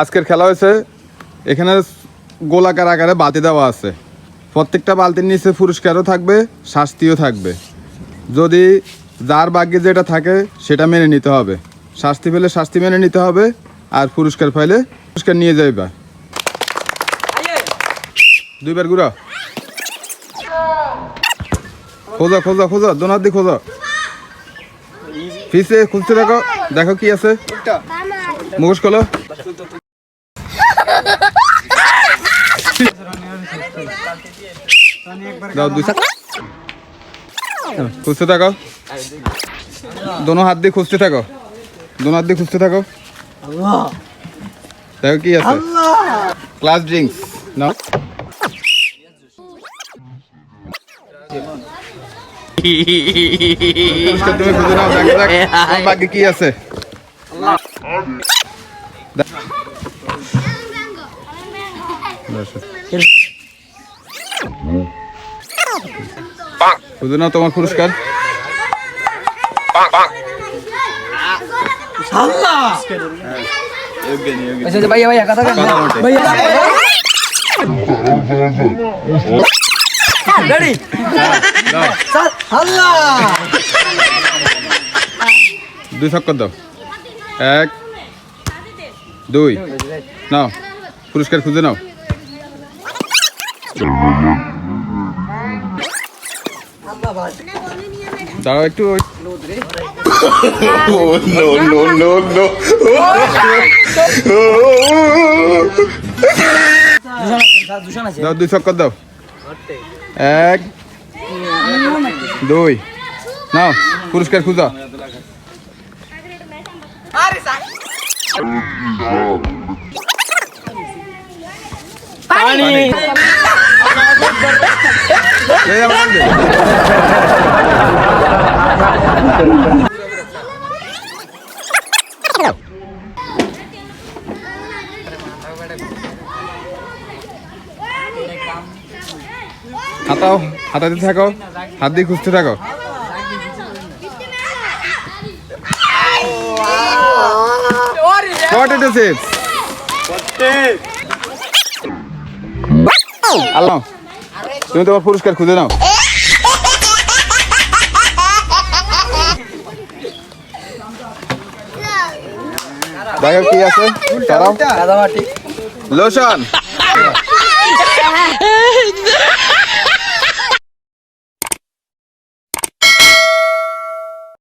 আজকের খেলা হয়েছে, এখানে গোলাকার আকারে বাতি দেওয়া আছে। প্রত্যেকটা বালতির নিচে পুরস্কারও থাকবে, শাস্তিও থাকবে। যদি যার ভাগ্যে যেটা থাকে, সেটা মেনে নিতে হবে। শাস্তি পেলে শাস্তি মেনে নিতে হবে, আর পুরস্কার পাইলে পুরস্কার নিয়ে যাইবা। দুইবার ঘুরো খোঁজো খোঁজো খোঁজো, দোনার দি খোঁজো। ফিসে খুঁজতে দেখো দেখো কি আছে। মুখোশ খোলো। দাও দুই খুঁজতে থাকো। দোনো হাত দিয়ে খুঁজতে থাকো। দোনো হাত দিয়ে খুঁজতে থাকো। দেখো কি আছে। ক্লাস ড্রিঙ্কস নাও। তুমি খুঁজে নাও দেখো দেখ তোমার ভাগ্যে কি আছে? খুঁজে নাও তোমার পুরস্কার। আল্লাহ আচ্ছা ভাইয়া ভাইয়া কথা ভাইয়া রেডি দুই চক্কর দাও। এক দুই। নাও পুরস্কার খুঁজে নাও। দাঁড়াও একটু দাও দুই চক্কর দাও। এক দুই। নাও পুরস্কার খুঁজো। পানি। হাতাও হাতাতে থাকো হাত দিয়ে খুঁজতে থাকো। পটেটো চিপস আল্লাহ তুমি তোমার পুরস্কার খুঁজে নাও। দেখো কি আছে? লোশন।